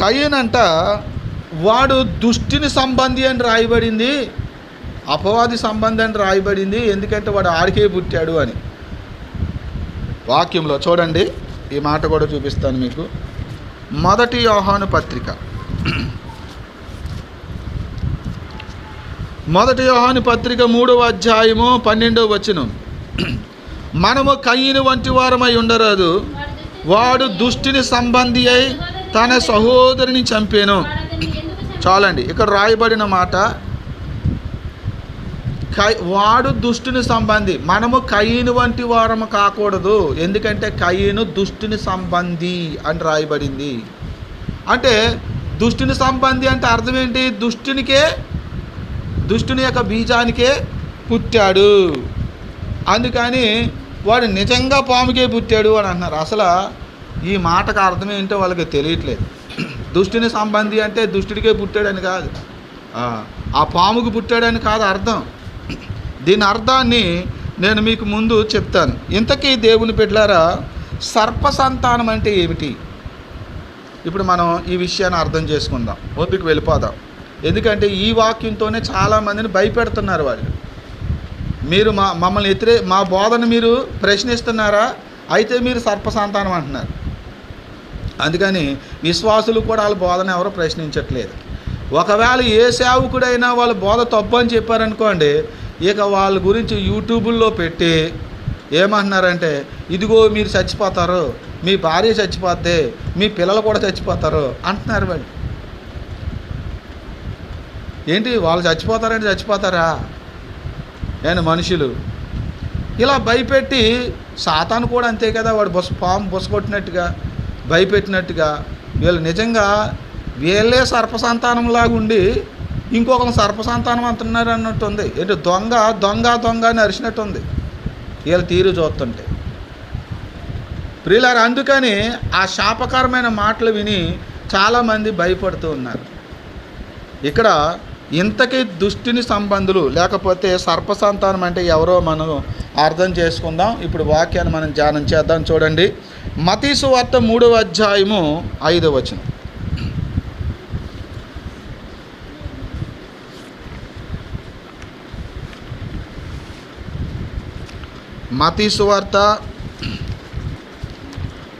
కయ్యనంట వాడు దుష్టిని సంబంధి అని రాయబడింది. అపవాది సంబంధి అని రాయబడింది. ఎందుకంటే వాడు ఆడికే పుట్టాడు అని. వాక్యంలో చూడండి ఈ మాట కూడా చూపిస్తాను మీకు. మొదటి యోహాను పత్రిక. మొదటి యోహాను పత్రిక మూడవ అధ్యాయము పన్నెండవ వచనం. మనము కయ్యను వంటి వారమై ఉండరాదు. వాడు దుష్టిని సంబంధి అయి తన సహోదరిని చంపాను. చాలండి. ఇక్కడ రాయబడిన మాట కై వాడు దుష్టుని సంబంధి. మనము కయ్యను వంటి వారము కాకూడదు. ఎందుకంటే కయ్యను దుష్టుని సంబంధి అని రాయబడింది. అంటే దుష్టుని సంబంధి అంటే అర్థం ఏంటి? దుష్టునికే దుష్టుని యొక్క బీజానికే పుట్టాడు. అందుకని వాడు నిజంగా పాముకే పుట్టాడు అని అంటున్నారు అసలు ఈ మాటకు అర్థం ఏంటో వాళ్ళకి తెలియట్లేదు. దుష్టిని సంబంధి అంటే దుష్టుడికే పుట్టాడని కాదు. ఆ, పాముకు పుట్టాడని కాదు అర్థం. దీని అర్థాన్ని నేను మీకు ముందు చెప్తాను. ఇంతకీ దేవుని బిడ్డలారా సర్ప సంతానం అంటే ఏమిటి? ఇప్పుడు మనం ఈ విషయాన్ని అర్థం చేసుకుందాం. ఓపిక వెళ్ళిపోదాం. ఎందుకంటే ఈ వాక్యంతోనే చాలామందిని భయపెడుతున్నారు వాళ్ళు. మీరు మా మమ్మల్ని ఎత్తిరే మా బోధన మీరు ప్రశ్నిస్తున్నారా? అయితే మీరు సర్ప సంతానం అంటున్నారు. అందుకని విశ్వాసులు కూడా వాళ్ళ బోధన ఎవరు ప్రశ్నించట్లేదు. ఒకవేళ ఏ సేవకుడైనా వాళ్ళ బోధ తప్పు అని చెప్పారనుకోండి ఇక వాళ్ళ గురించి యూట్యూబుల్లో పెట్టి ఏమంటున్నారంటే ఇదిగో మీరు చచ్చిపోతారు మీ భార్య చచ్చిపోతే మీ పిల్లలు కూడా చచ్చిపోతారు అంటున్నారు వాళ్ళు. ఏంటి వాళ్ళు చచ్చిపోతారంటే చచ్చిపోతారా? నేను మనుషులు? ఇలా భయపెట్టి సాతాను కూడా అంతే కదా వాడు బుస పాము బుసగొట్టినట్టుగా భయపెట్టినట్టుగా వీళ్ళు నిజంగా వీళ్ళే సర్పసంతానంలాగా ఉండి ఇంకొకరు సర్పసంతానం అంటున్నారు అన్నట్టుంది ఏంటి దొంగ దొంగ దొంగ అని అరిచినట్టు ఉంది వీళ్ళ తీరు చూస్తుంటే. ప్రియులారు అందుకని ఆ శాపకరమైన మాటలు విని చాలామంది భయపడుతూ ఉన్నారు. ఇక్కడ ఇంతకీ దుష్టిని సంబంధులు లేకపోతే సర్పసంతానం అంటే ఎవరో మనం అర్థం చేసుకుందాం. ఇప్పుడు వాక్యాన్ని మనం ధ్యానం చేద్దాం. చూడండి. మతీసు వార్త మూడవ అధ్యాయము ఐదవ వచనం. మతీసు వార్త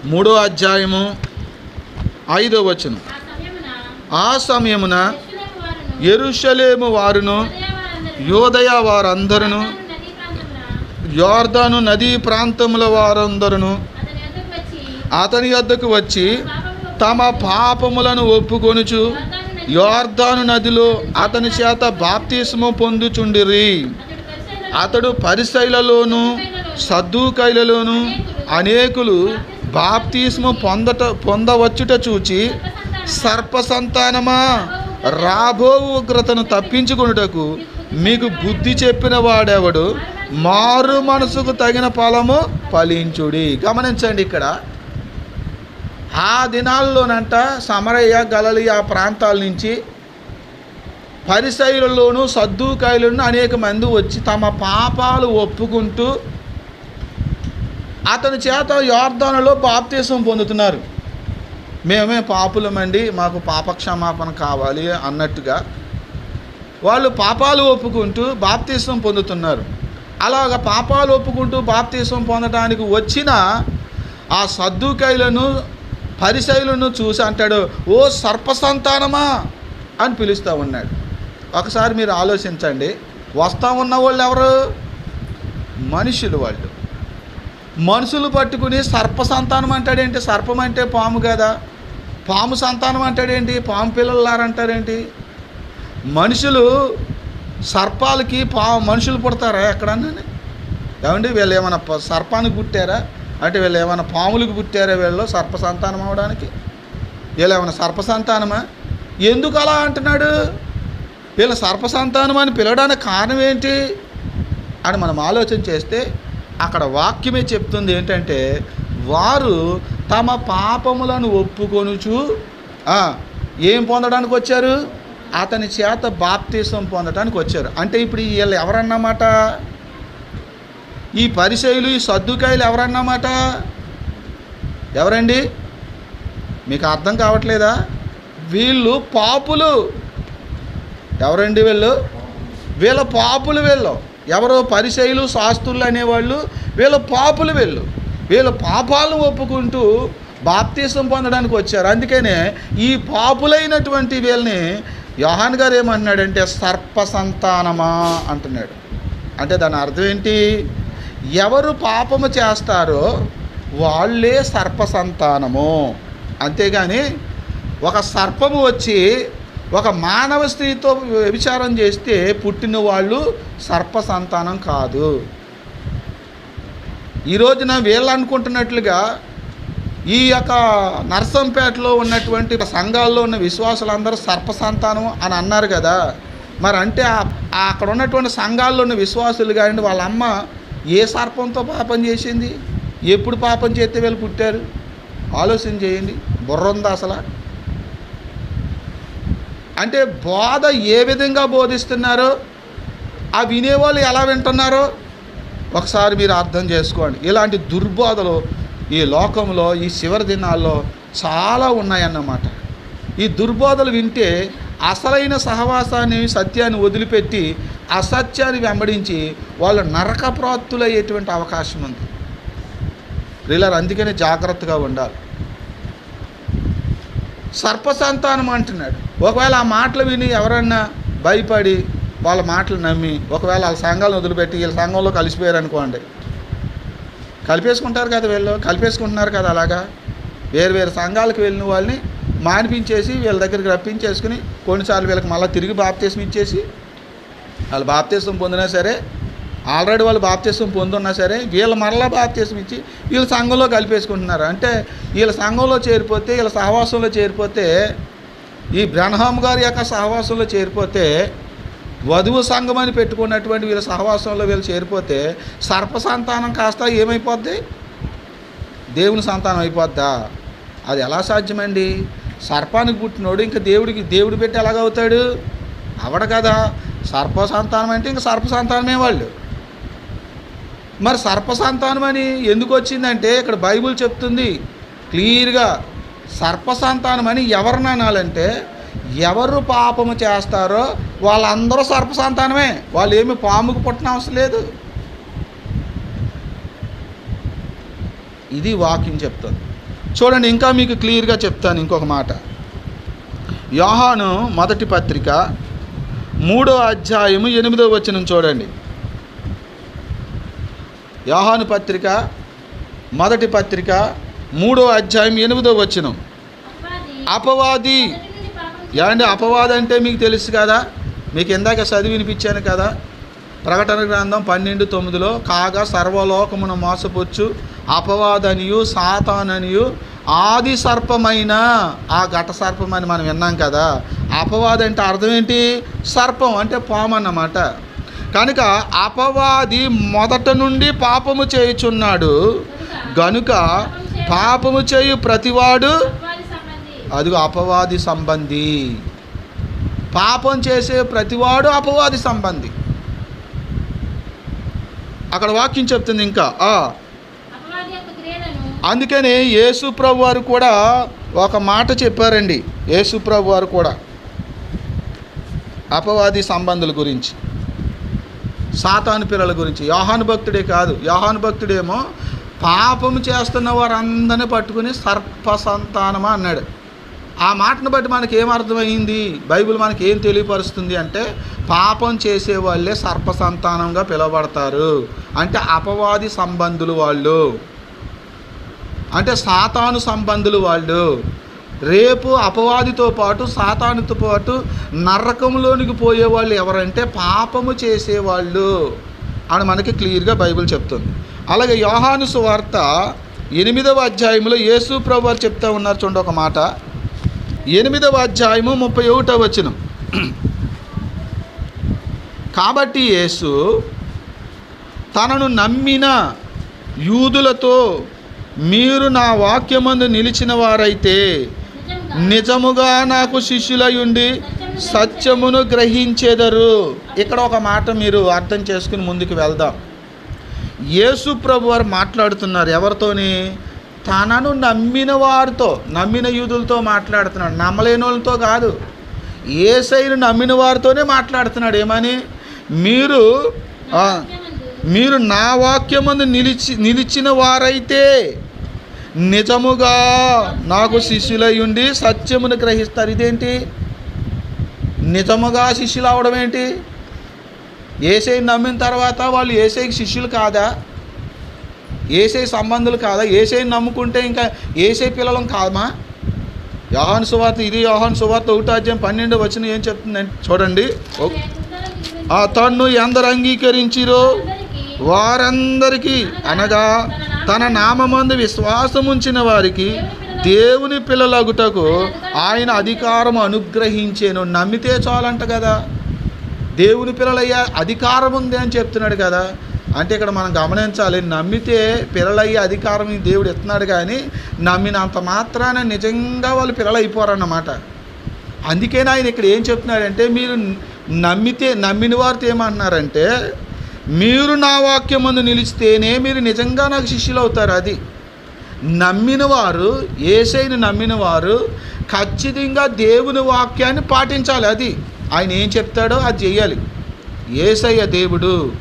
మూడో అధ్యాయము ఐదవ వచనం. ఆ సమయమున ఎరుషలేము వారును యూదయ వారందరును, యోర్దాను నదీ ప్రాంతముల వారందరును అతని యొద్దకు వచ్చి తమ పాపములను ఒప్పుకొనుచు యోర్ధాను నదిలో అతని చేత బాప్తిస్ము పొందుచుండిరి. అతడు పరిశైలలోను సద్దుకైలలోను అనేకులు బాప్తిస్ము పొందట పొందవచ్చుట చూచి సర్పసంతానమా? రాబో ఉగ్రతను తప్పించుకొనుటకు మీకు బుద్ధి చెప్పిన వాడెవడు? మారు మనసుకు తగిన ఫలము ఫలించుడి. గమనించండి ఇక్కడ. ఆ దినాల్లోనంట సమరయ్య గలలి ఆ ప్రాంతాల నుంచి పరిసైలలోనూ సద్దుకాయలను అనేక మంది వచ్చి తమ పాపాలు ఒప్పుకుంటూ అతని చేత యోర్ధానులో బాప్తీసం పొందుతున్నారు. మేమే పాపులమండి మాకు పాపక్షమాపణ కావాలి అన్నట్టుగా వాళ్ళు పాపాలు ఒప్పుకుంటూ బాప్తీసం పొందుతున్నారు. అలాగ పాపాలు ఒప్పుకుంటూ బాప్తీసం పొందడానికి వచ్చిన ఆ సద్దుకాయలను పరిశైలను చూసి అంటాడు ఓ సర్పసంతానమా? అని పిలుస్తూ ఉన్నాడు. ఒకసారి మీరు ఆలోచించండి వస్తా ఉన్న వాళ్ళు ఎవరు? మనుషులు వాళ్ళు. మనుషులు పట్టుకుని సర్ప సంతానం అంటాడేంటి? సర్పం అంటే పాము కదా. పాము సంతానం అంటాడేంటి? పాము పిల్లలారంటారేంటి మనుషులు సర్పాలకి పా మనుషులు పుడతారా ఎక్కడన్నా? ఏమండి వీళ్ళు ఏమైనా ప- సర్పానికి పుట్టారా? అంటే వీళ్ళు ఏమైనా పాములకు పుట్టారా వీళ్ళు సర్ప సంతానం అవడానికి? వీళ్ళు ఏమైనా సర్ప సంతానమా ఎందుకు అలా అంటున్నాడు? వీళ్ళ సర్ప సంతానం అని పిలవడానికి కారణం ఏంటి? అని మనం ఆలోచన చేస్తే అక్కడ వాక్యమే చెప్తుంది ఏంటంటే వారు తమ పాపములను ఒప్పుకొనుచు ఏం పొందడానికి వచ్చారు? అతని చేత బాప్తీసం పొందడానికి వచ్చారు. అంటే ఇప్పుడు వీళ్ళు ఎవరన్నమాట? ఈ పరిశైలు ఈ సర్దుకాయలు ఎవరన్నమాట ఎవరండి? మీకు అర్థం కావట్లేదా? వీళ్ళు పాపులు. ఎవరండి వీళ్ళు? వీళ్ళ పాపులు వీళ్ళు. ఎవరో పరిశైలు శాస్త్రులు అనేవాళ్ళు వీళ్ళ పాపులు వీళ్ళు. వీళ్ళ పాపాలను ఒప్పుకుంటూ బాప్తీసం పొందడానికి వచ్చారు. అందుకనే ఈ పాపులైనటువంటి వీళ్ళని యోహాన్ గారు ఏమన్నాడంటే సర్ప సంతానమా అంటున్నాడు. అంటే దాని అర్థం ఏంటి? ఎవరు పాపము చేస్తారో వాళ్ళే సర్ప సంతానము అంతేగాని ఒక సర్పము వచ్చి ఒక మానవ స్త్రీతో వ్యభిచారం చేస్తే పుట్టిన వాళ్ళు సర్ప సంతానం కాదు. ఈ రోజున వీళ్ళు అనుకుంటున్నట్లుగా ఈ యొక్క నర్సంపేటలో ఉన్నటువంటి సంఘాల్లో ఉన్న విశ్వాసులందరూ సర్ప సంతానం అని అన్నారు కదా. మరి అంటే అక్కడ ఉన్నటువంటి సంఘాల్లో ఉన్న విశ్వాసులు కానీ వాళ్ళ అమ్మ ఏ సర్పంతో పాపం చేసింది? ఎప్పుడు పాపం చేస్తే వీళ్ళు పుట్టారు? ఆలోచన చేయండి. బుర్ర ఉందా అసలు? అంటే బోధ ఏ విధంగా బోధిస్తున్నారో ఆ వినేవాళ్ళు ఎలా వింటున్నారో ఒకసారి మీరు అర్థం చేసుకోండి. ఇలాంటి దుర్బోధలు ఈ లోకంలో ఈ చివరి దినాల్లో చాలా ఉన్నాయన్నమాట. ఈ దుర్బోధలు వింటే అసలైన సహవాసాన్ని సత్యాన్ని వదిలిపెట్టి అసత్యాన్ని వెంబడించి వాళ్ళు నరకప్రాప్తులయ్యేటువంటి అవకాశం ఉంది. రీలర్ అందుకనే జాగ్రత్తగా ఉండాలి. సర్పసంతానం అంటున్నాడు. ఒకవేళ ఆ మాటలు విని ఎవరన్నా భయపడి వాళ్ళ మాటలు నమ్మి ఒకవేళ వాళ్ళ సంఘాలను వదిలిపెట్టి వీళ్ళ సంఘంలో కలిసిపోయారు అనుకోండి. కలిపేసుకుంటారు కదా వీళ్ళు? కలిపేసుకుంటున్నారు కదా అలాగా? వేరు వేరు సంఘాలకు వెళ్ళిన వాళ్ళని మానిపించేసి వీళ్ళ దగ్గరికి రప్పించేసుకుని కొన్నిసార్లు వీళ్ళకి మళ్ళీ తిరిగి బాప్తీసం ఇచ్చేసి వాళ్ళు బాప్తీసం పొందినా సరే ఆల్రెడీ వాళ్ళు బాప్తీసం పొందున్నా సరే వీళ్ళు మరలా బాప్తీసం ఇచ్చి వీళ్ళ సంఘంలో కలిపేసుకుంటున్నారు. అంటే వీళ్ళ సంఘంలో చేరిపోతే వీళ్ళ సహవాసంలో చేరిపోతే ఈ బ్రహ్మ గారి యొక్క సహవాసంలో చేరిపోతే వధువు సంఘం అని పెట్టుకున్నటువంటి వీళ్ళ సహవాసంలో వీళ్ళు చేరిపోతే సర్ప సంతానం కాస్త ఏమైపోద్ది? దేవుని సంతానం అయిపోద్దా? అది ఎలా సాధ్యమండి? సర్పానికి పుట్టినోడు ఇంకా దేవుడికి దేవుడు పెట్టి ఎలాగవుతాడు అవడ కదా. సర్ప సంతానం అంటే ఇంకా సర్ప సంతానమే వాళ్ళు. మరి సర్ప సంతానం అని ఎందుకు వచ్చిందంటే ఇక్కడ బైబిల్ చెప్తుంది క్లియర్గా. సర్ప సంతానం అని ఎవరిని అనాలంటే ఎవరు పాపము చేస్తారో వాళ్ళందరూ సర్ప సంతానమే వాళ్ళు ఏమి పాముకు పుట్టిన అవసరం లేదు. ఇది వాక్యం చెప్తుంది. చూడండి ఇంకా మీకు క్లియర్గా చెప్తాను ఇంకొక మాట. యోహాను మొదటి పత్రిక మూడో అధ్యాయము ఎనిమిదో వచనం చూడండి. యోహాను పత్రిక మొదటి పత్రిక మూడో అధ్యాయం ఎనిమిదో వచనం. అపవాది. ఏమండి అపవాది అంటే మీకు తెలుసు కదా? మీకు ఇందాక చదివి వినిపించాను కదా? ప్రకటన గ్రంథం పన్నెండు తొమ్మిదిలో కాగా సర్వలోకమును మోసపోచ్చు అపవాదనియు సాతాననియు ఆది సర్పమైన ఆ ఘట సర్పం అని మనం విన్నాం కదా. అపవాది అంటే అర్థం ఏంటి? సర్పం అంటే పాము అన్నమాట. కనుక అపవాది మొదట నుండి పాపము చేయుచున్నాడు. గనుక పాపము చేయు ప్రతివాడు అదిగో అపవాది సంబంధి. పాపం చేసే ప్రతివాడు అపవాది సంబంధి. అక్కడ వాక్యం చెప్తుంది ఇంకా ఆ, అపవాది యొక్క క్రియలను అందుకని యేసుప్రభు వారు కూడా ఒక మాట చెప్పారండి. యేసుప్రభు వారు కూడా అపవాది సంబంధుల గురించి సాతాను పిల్లల గురించి. యోహాను భక్తుడే కాదు యోహాను భక్తుడేమో పాపము చేస్తున్న వారందరిని పట్టుకుని సర్ప సంతానమా అన్నాడు. ఆ మాటను బట్టి మనకి ఏం అర్థమైంది? బైబిల్ మనకి ఏం తెలియపరుస్తుంది అంటే పాపం చేసే వాళ్ళే సర్ప సంతానంగా పిలువబడతారు. అంటే అపవాది సంబంధులు వాళ్ళు. అంటే సాతాను సంబంధులు వాళ్ళు. రేపు అపవాదితో పాటు సాతానుతో పాటు నరకంలోనికి పోయే వాళ్ళు ఎవరంటే పాపము చేసేవాళ్ళు అని మనకి క్లియర్గా బైబిల్ చెప్తుంది. అలాగే యోహాను సువార్త ఎనిమిదవ అధ్యాయంలో యేసు ప్రభు వారు చెప్తా ఉన్నారు చూడండి ఒక మాట. ఎనిమిదవ అధ్యాయము ముప్పై ఒకటవ వచనం. కాబట్టి యేసు తనను నమ్మిన యూదులతో మీరు నా వాక్యమందు నిలిచిన వారైతే నిజముగా నాకు శిష్యులయుండి సత్యమును గ్రహించేదరు. ఇక్కడ ఒక మాట మీరు అర్థం చేసుకుని ముందుకు వెళ్దాం. యేసు ప్రభు వారు మాట్లాడుతున్నారు. ఎవరితోని? తనను నమ్మిన వారితో నమ్మిన యూదులతో మాట్లాడుతున్నాడు. నమ్మలేని వాళ్ళతో కాదు. ఏసైను నమ్మిన వారితోనే మాట్లాడుతున్నాడు. ఏమని? మీరు మీరు నా వాక్యమందు నిలిచి నిలిచిన వారైతే నిజముగా నాకు శిష్యులై ఉండి సత్యమును గ్రహిస్తారు. ఇదేంటి? నిజముగా శిష్యులు అవడం ఏంటి? ఏసై నమ్మిన తర్వాత వాళ్ళు ఏసైకి శిష్యులు కాదా? ఏసై సంబంధులు కాదా? ఏసైని నమ్ముకుంటే ఇంకా ఏసై పిల్లలం కాదమా యోహాన్ సువార్త ఇది యోహాన్ సువార్త ఒకటో అధ్యాయం పన్నెండు వచ్చిన ఏం చెప్తుందంటే చూడండి. ఆ తన్ను ఎందరు అంగీకరించిరో? వారందరికీ అనగా తన నామమందు విశ్వాసముంచిన వారికి దేవుని పిల్లలగుటకు ఆయన అధికారం అనుగ్రహించేను. నమ్మితే చాలంట కదా. దేవుని పిల్లలయ్యే అధికారం ఉంది అని చెప్తున్నాడు కదా. అంటే ఇక్కడ మనం గమనించాలి నమ్మితే పిల్లలయ్యే అధికారం దేవుడు ఇస్తున్నాడు కానీ నమ్మినంత మాత్రాన నిజంగా వాళ్ళు పిల్లలు అయిపోరన్నమాట అందుకే ఆయన ఇక్కడ ఏం చెప్తున్నాడంటే మీరు నమ్మితే నమ్మిన వారితో ఏమంటున్నారంటే మీరు నా వాక్యం ముందు నిలిచితేనే మీరు నిజంగా నాకు శిష్యులు అవుతారు అది నమ్మిన వారు ఏసైని నమ్మిన వారు ఖచ్చితంగా దేవుని వాక్యాన్ని పాటించాలి. అది ఆయన ఏం చెప్తాడో అది చేయాలి ఏసయ్య దేవుడు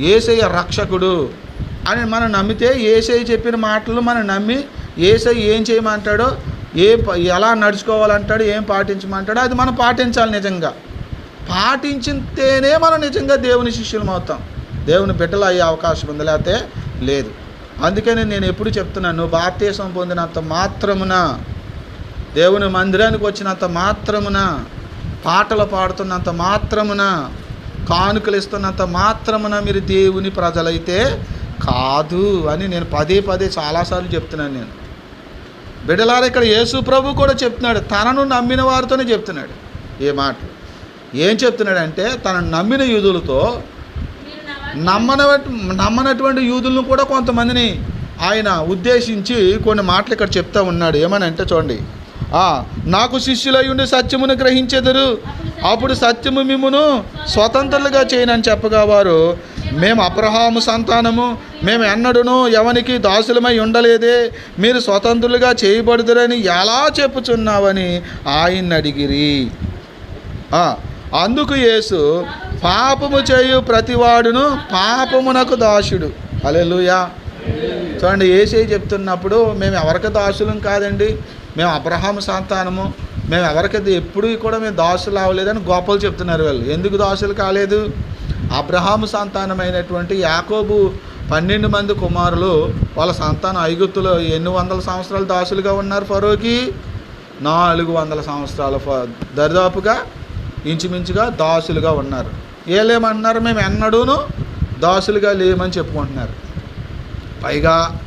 ఏసయ్య రక్షకుడు అని మనం నమ్మితే ఏసయ్య చెప్పిన మాటలు మనం నమ్మి ఏసయ్య ఏం చేయమంటాడో ఏ ఎలా నడుచుకోవాలంటాడో ఏం పాటించమంటాడో అది మనం పాటించాలి నిజంగా. పాటించితేనే మనం నిజంగా దేవుని శిష్యులం అవుతాం. దేవుని బిడ్డలు అయ్యే అవకాశం ఉంది లేకపోతే లేదు. అందుకని నేను ఎప్పుడు చెప్తున్నాను నువ్వు బాప్తీసం పొందినంత మాత్రమున దేవుని మందిరానికి వచ్చినంత మాత్రమున పాటలు పాడుతున్నంత మాత్రమున కానుకలు ఇస్తున్నంత మాత్రమున మీరు దేవుని ప్రజలైతే కాదు అని నేను పదే పదే చాలాసార్లు చెప్తున్నాను నేను. బిడ్డలారా ఇక్కడ యేసు ప్రభు కూడా చెప్తున్నాడు తనను నమ్మిన వారితోనే చెప్తున్నాడు ఏ మాట ఏం చెప్తున్నాడంటే తను నమ్మిన యూదులతో నమ్మన నమ్మనటువంటి యూదులను కూడా కొంతమందిని ఆయన ఉద్దేశించి కొన్ని మాటలు ఇక్కడ చెప్తా ఉన్నాడు. ఏమని అంటే చూడండి నాకు శిష్యులై ఉండి సత్యమును గ్రహించెదరు. అప్పుడు సత్యము మిమ్మును స్వతంత్రులుగా చేయనని చెప్పగా వారు మేము అబ్రహాము సంతానము మేము ఎన్నడూను ఎవనికి దాసులమై ఉండలేదే. మీరు స్వతంత్రులుగా చేయబడుదురని ఎలా చెప్పుచున్నావని ఆయన్ని అడిగిరి. అందుకు యేసు పాపము చేయు ప్రతివాడును పాపమునకు దాసుడు. అలెలుయా చూడండి ఏసై చెప్తున్నప్పుడు మేము ఎవరికి దాసులం కాదండి. మేము అబ్రహాం సంతానము. మేము ఎవరికి ఎప్పుడు కూడా మేము దాసులు అవ్వలేదని గోపాలు చెప్తున్నారు వాళ్ళు. ఎందుకు దాసులు కాలేదు? అబ్రహాము సంతానమైనటువంటి యాకోబు పన్నెండు మంది కుమారులు వాళ్ళ సంతానం ఐగుప్తులో ఎన్ని వందల సంవత్సరాలు దాసులుగా ఉన్నారు ఫరోకి? నాలుగు వందల సంవత్సరాల దరిదాపుగా ఇంచుమించుగా దాసులుగా ఉన్నారు. ఏలేమంటున్నారు మేము ఎన్నడూను దాసులుగా లేమని చెప్పుకుంటున్నారు. పైగా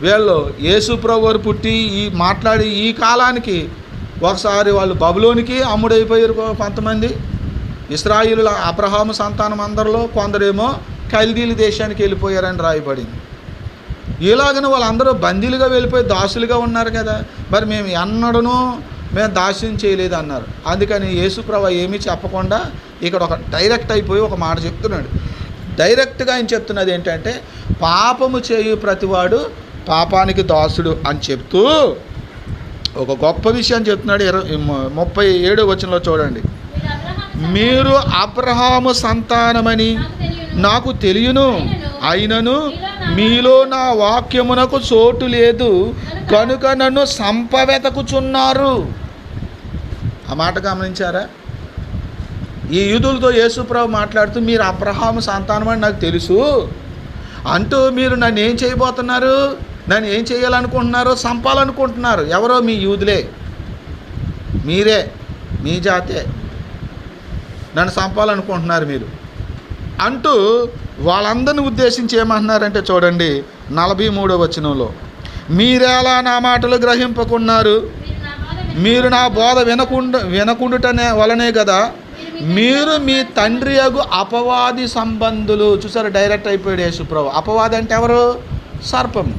వీళ్ళు యేసుప్రభు వారు పుట్టి ఈ మాట్లాడి ఈ కాలానికి ఒకసారి వాళ్ళు బబులోనికి అమ్ముడైపోయారు కొంతమంది. ఇస్రాయిలు అబ్రహాము సంతానం అందరిలో కొందరేమో కల్దీలు దేశానికి వెళ్ళిపోయారని రాయబడింది. ఇలాగనే వాళ్ళందరూ బందీలుగా వెళ్ళిపోయి దాసులుగా ఉన్నారు కదా. మరి మేము ఎన్నడూనూ మేము దాస్యం చేయలేదు అన్నారు. అందుకని యేసుప్రభ ఏమీ చెప్పకుండా ఇక్కడ ఒక డైరెక్ట్ అయిపోయి ఒక మాట చెప్తున్నాడు. డైరెక్ట్గా ఆయన చెప్తున్నది ఏంటంటే పాపము చేయు ప్రతివాడు పాపానికి దాసుడు అని చెప్తూ ఒక గొప్ప విషయం చెప్తున్నాడు. ఇరవై ముప్పై ఏడు వచనంలో చూడండి. మీరు అబ్రహాము సంతానమని నాకు తెలియను. నాకు తెలియను అయినను మీలో నా వాక్యమునకు చోటు లేదు. కనుక నన్ను సంపవెతకుచున్నారు ఆ మాట గమనించారా? ఈ యూదులతో యేసుప్రభు మాట్లాడుతూ మీరు అబ్రహాము సంతానం అని నాకు తెలుసు. అంటూ మీరు నన్ను ఏం చేయబోతున్నారు? నన్ను ఏం చేయాలనుకుంటున్నారో సంపాలనుకుంటున్నారు. ఎవరో మీ యూదులే. మీరే. మీ జాతే. నన్ను చంపాలనుకుంటున్నారు మీరు. అంటూ వాళ్ళందరిని ఉద్దేశించి ఏమంటున్నారంటే చూడండి నలభై మూడో వచనంలో మీరెలా నా మాటలు గ్రహింపకున్నారు? మీరు నా బోధ వినకుండ వినకుండుటనే వలనే కదా మీరు మీ తండ్రి అగు అపవాది సంబంధులు. చూసారు డైరెక్ట్ అయిపోయాడు యేసుప్రభు. అపవాది అంటే ఎవరు? సర్పం.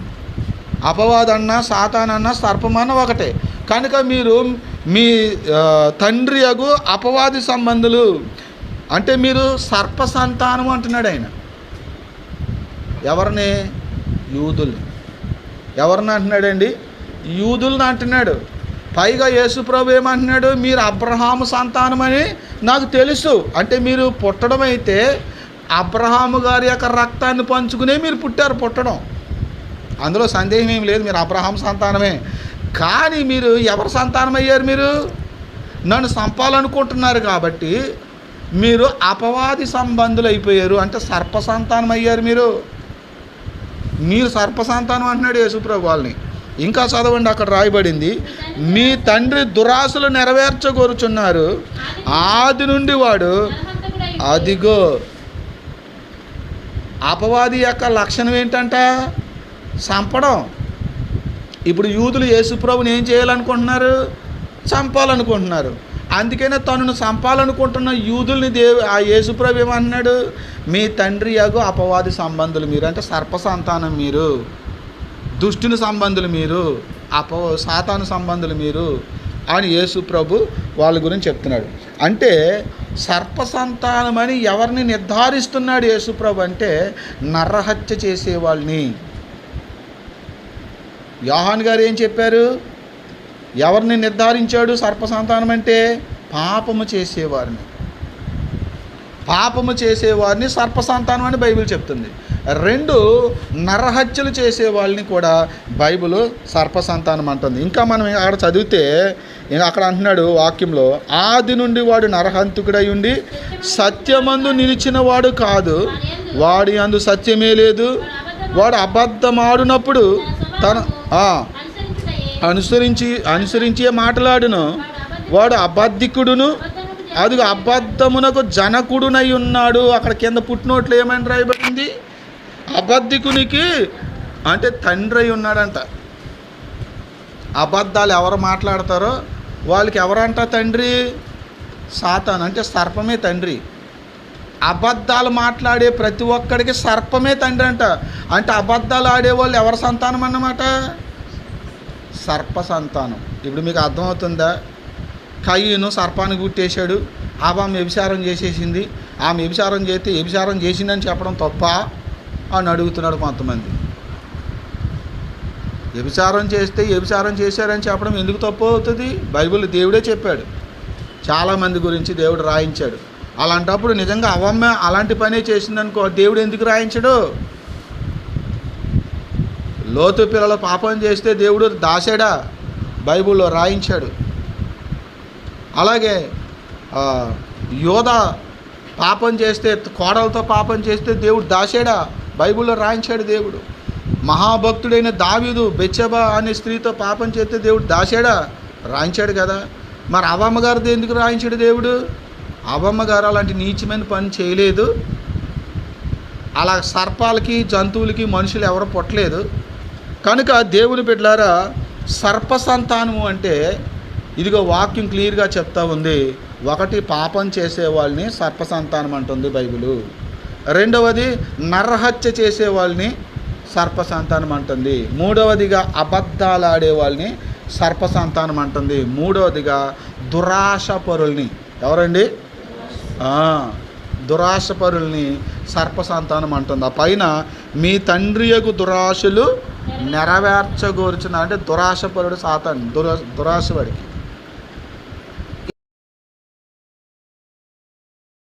అపవాదన్నా సాతానన్నా సర్పం అన్న ఒకటే. కనుక మీరు మీ తండ్రి అగు అపవాది సంబంధులు. అంటే మీరు సర్ప సంతానం అంటున్నాడు ఆయన. ఎవరిని? యూదుల్ని. ఎవరిని అంటున్నాడండి? యూదుల్ని అంటున్నాడు. పైగా యేసుప్రభు ఏమంటున్నాడు? మీరు అబ్రహాము సంతానమని నాకు తెలుసు. అంటే మీరు పుట్టడం అయితే అబ్రహాము గారి యొక్క రక్తాన్ని పంచుకునే మీరు పుట్టారు పుట్టడం. అందులో సందేహం ఏం లేదు మీరు అబ్రహాం సంతానమే. కానీ మీరు ఎవరి సంతానం అయ్యారు మీరు? నన్ను చంపాలనుకుంటున్నారు కాబట్టి మీరు అపవాది సంబంధులు అయిపోయారు అంటే సర్ప సంతానం అయ్యారు మీరు. మీరు సర్ప సంతానం అంటున్నాడు యేసుప్రభు వాళ్ళని. ఇంకా చదవండి అక్కడ రాయబడింది. మీ తండ్రి దురాశలు నెరవేర్చగోరుచున్నారు. ఆది నుండి వాడు అదిగో అపవాది యొక్క లక్షణం ఏంటంట? చంపడం. ఇప్పుడు యూదులు యేసుప్రభుని ఏం చేయాలనుకుంటున్నారు? చంపాలనుకుంటున్నారు. అందుకనే తనను చంపాలనుకుంటున్న యూదుల్ని దేవు ఆ యేసుప్రభు ఏమన్నాడు? మీ తండ్రి యగు అపవాది సంబంధులు మీరు అంటే సర్ప సంతానం మీరు. దుష్టుని సంబంధులు మీరు అపో సాతాను సంబంధులు మీరు అని యేసు ప్రభు వాళ్ళ గురించి చెప్తున్నాడు. అంటే సర్ప సంతానమని ఎవరిని నిర్ధారిస్తున్నాడు యేసుప్రభు అంటే నరహత్య చేసేవాళ్ళని. యోహాన్ గారు ఏం చెప్పారు? ఎవరిని నిర్ధారించాడు సర్ప సంతానం అంటే? పాపము చేసేవారిని. పాపము చేసేవారిని సర్ప సంతానం అని బైబిల్ చెప్తుంది. రెండు నరహత్యలు చేసే వాళ్ళని కూడా బైబిల్ సర్పసంతానం అంటుంది. ఇంకా మనం అక్కడ చదివితే అక్కడ అంటున్నాడు వాక్యంలో ఆది నుండి వాడు నరహంతుకుడై ఉండి సత్యమందు నిలిచిన వాడు కాదు. వాడి అందు సత్యమే లేదు. వాడు అబద్ధమాడినప్పుడు తన అనుసరించి అనుసరించే మాట్లాడును. వాడు అబద్ధికుడును. అది అబద్ధమునకు జనకుడునై ఉన్నాడు. అక్కడ కింద పుట్టినోట్లు ఏమని రాయబడింది? అబద్ధికునికి అంటే తండ్రి అయి ఉన్నాడంట. అబద్ధాలు ఎవరు మాట్లాడతారో వాళ్ళకి ఎవరంట తండ్రి? సాతాన్ అంటే సర్పమే తండ్రి. అబద్ధాలు మాట్లాడే ప్రతి ఒక్కడికి సర్పమే తండ్రి అంట. అంటే అబద్ధాలు ఆడేవాళ్ళు ఎవరి సంతానం అన్నమాట? సర్ప సంతానం. ఇప్పుడు మీకు అర్థమవుతుందా? కయ్యను సర్పానికి గుట్టేశాడు. ఆమె వ్యభిచారం చేసేసింది. ఆమె వ్యభిచారం చేస్తే వ్యభిచారం చేసిందని చెప్పడం తప్ప అని అడుగుతున్నాడు కొంతమంది. వ్యభిచారం చేస్తే వ్యభిచారం చేశారని చెప్పడం ఎందుకు తప్పు అవుతుంది? బైబిల్ దేవుడే చెప్పాడు. చాలామంది గురించి దేవుడు రాయించాడు. అలాంటప్పుడు నిజంగా అవమ్మ అలాంటి పనే చేసిందనుకో దేవుడు ఎందుకు రాయించడు? లోతు పిల్లల పాపం చేస్తే దేవుడు దాశాడా బైబిల్లో రాయించాడు. అలాగే యోధ పాపం చేస్తే కోడలతో పాపం చేస్తే దేవుడు దాశాడా బైబిల్లో రాయించాడు దేవుడు. మహాభక్తుడైన దావీదు బెచ్చబా అనే స్త్రీతో పాపం చేస్తే దేవుడు దాశాడా రాయించాడు కదా. మరి అవమ్మ గారిది ఎందుకు రాయించాడు దేవుడు? అవమ్మ గారు అలాంటి నీచమైన పని చేయలేదు. అలా సర్పాలకి జంతువులకి మనుషులు ఎవరు పుట్టలేదు. కనుక దేవుని బిడ్డలారా సర్ప సంతానము అంటే ఇదిగో వాక్యం క్లియర్గా చెప్తా ఉంది. ఒకటి పాపం చేసే వాళ్ళని సర్ప సంతానం అంటుంది బైబిలు. రెండవది నరహత్య చేసే వాళ్ళని సర్పసంతానం అంటుంది. మూడవదిగా అబద్ధాలు ఆడే వాళ్ళని సర్పసంతానం అంటుంది. మూడవదిగా దురాశపరుల్ని ఎవరండి? ఆ, దురాశపరుల్ని సర్పసంతానం అంటుంది. ఆ పైన మీ తండ్రి యొక్క దురాశలు నెరవేర్చగోరుచున్న అంటే దురాశపరుడు సాతాన్ దురా దురాశవాడికి